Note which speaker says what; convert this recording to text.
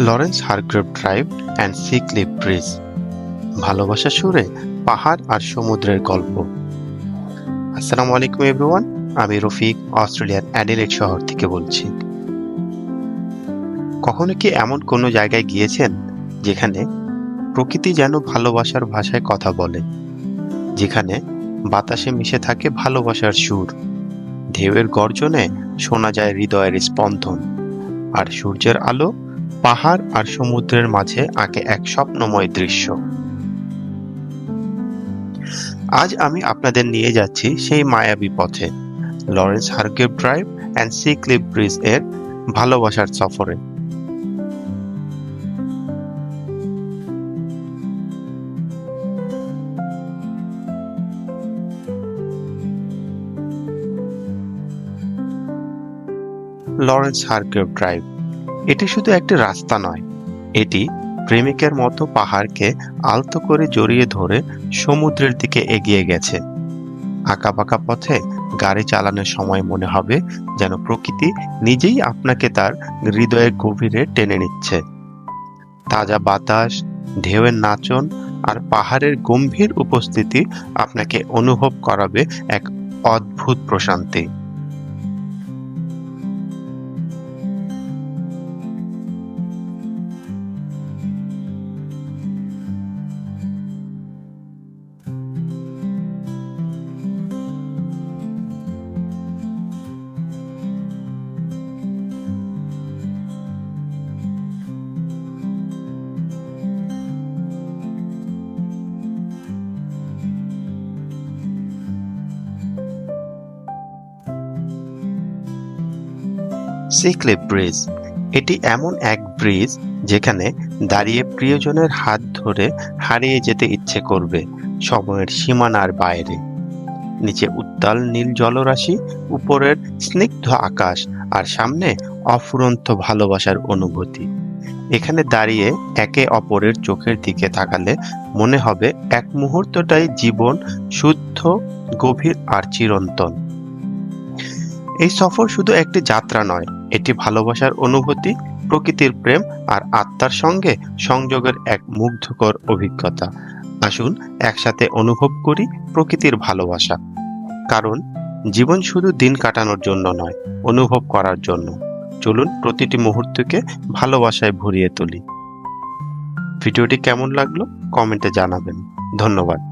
Speaker 1: Lawrence Hargrave drive and sea bridge ভালোবাসা সুরে পাহাড় আর সমুদ্রের গল্প। আসসালামু আলাইকুম এভরিওয়ান আমি রফিক, অস্ট্রেলিয়ার অ্যাডিলেড শহর থেকে বলছি। কখনো কি এমন কোনো জায়গায় গিয়েছেন যেখানে প্রকৃতি যেন ভালোবাসার ভাষায় কথা বলে? যেখানে বাতাসে মিশে থাকে ভালোবাসার সুর। ঢেউয়ের গর্জনে শোনা যায় হৃদয়ের স্পন্দন। আর সূর্যের আলো পাহাড় আর সমুদ্রের মাঝে আঁকে এক স্বপ্নময় দৃশ্য। আজ আমি আপনাদের নিয়ে যাচ্ছি সেই মায়াবী পথে, Lawrence Hargrave drive and sea cliff ব্রিজের ভালোবাসার সফরে। লরেন্স হারগ্রেভ ড্রাইভ এটি শুধু একটি রাস্তা নয়, এটি প্রেমিকের মতো পাহাড়কে আলতো করে জড়িয়ে ধরে সমুদ্রের দিকে এগিয়ে গেছে। আঁকাবাঁকা পথে গাড়ি চালানোর সময় মনে হবে যেন প্রকৃতি নিজেই আপনাকে তার হৃদয়ের গভীরে টেনে নিচ্ছে। তাজা বাতাস, ঢেউয়ের নাচন আর পাহাড়ের গম্ভীর উপস্থিতি আপনাকে অনুভব করাবে এক অদ্ভুত প্রশান্তি। Sea cliff bridge. এটি এমন এক ব্রিজ যেখানে দাঁড়িয়ে প্রিয়জনের হাত ধরে হারিয়ে যেতে ইচ্ছে করবে সময়ের সীমানার বাইরে। নিচে উত্তাল নীল জলরাশি, উপরের স্নিগ্ধ আকাশ আর সামনে অফুরন্ত ভালোবাসার অনুভূতি। এখানে দাঁড়িয়ে একে অপরের চোখের দিকে তাকালে মনে হবে এক মুহূর্তটাই জীবন শুদ্ধ, গভীর আর চিরন্তন। এই সফর শুধু একটি যাত্রা নয় এটি ভালোবাসার অনুভূতি, প্রকৃতির প্রেম আর আত্মার সঙ্গে সংযোগের এক মুগ্ধকর অভিজ্ঞতা। আসুন একসাথে অনুভব করি প্রকৃতির ভালোবাসা। কারণ জীবন শুধু দিন কাটানোর জন্য নয়, অনুভব করার জন্য। চলুন প্রতিটি মুহূর্তকে ভালোবাসায় ভরিয়ে তুলি। ভিডিওটি কেমন লাগল কমেন্টে জানাবেন। ধন্যবাদ।